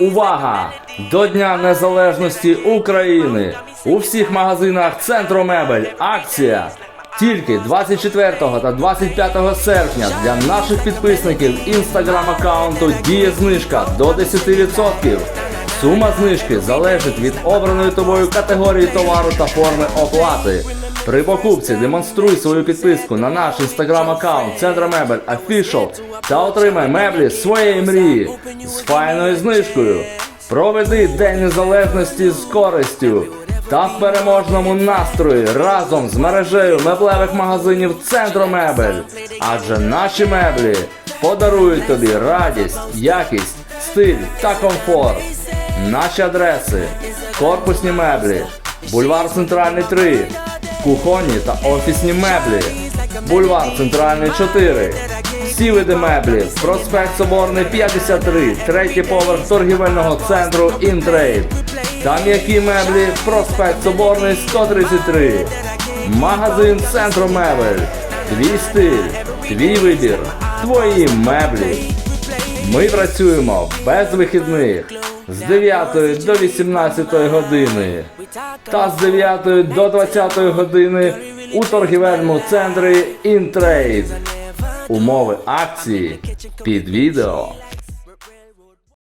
Увага! До Дня Незалежності України! У всіх магазинах Центру Мебель акція! Тільки 24 та 25 серпня для наших підписників інстаграм-аккаунту діє знижка до 10%. Сума знижки залежить від обраної тобою категорії товару та форми оплати. При покупці демонструй свою підписку на наш інстаграм-аккаунт Центра Мебель Official та отримай меблі своєї мрії з файною знижкою. Проведи День Незалежності з користю та в переможному настрої разом з мережею меблевих магазинів Центру Мебель. Адже наші меблі подарують тобі радість, якість, стиль та комфорт. Наші адреси: корпусні меблі, бульвар Центральний 3, кухонні та офісні меблі, бульвар Центральний 4. Всі види меблів, проспект Соборний 53, третій поверх торгівельного центру Інтрейд. Та м'які меблі, проспект Соборний 133. Магазин Центру Мебель. Твій стиль, твій вибір, твої меблі. Ми працюємо без вихідних з 9 до 18 години та з 9 до 20 години у торгівельному центрі Інтрейд. Умови акції під відео.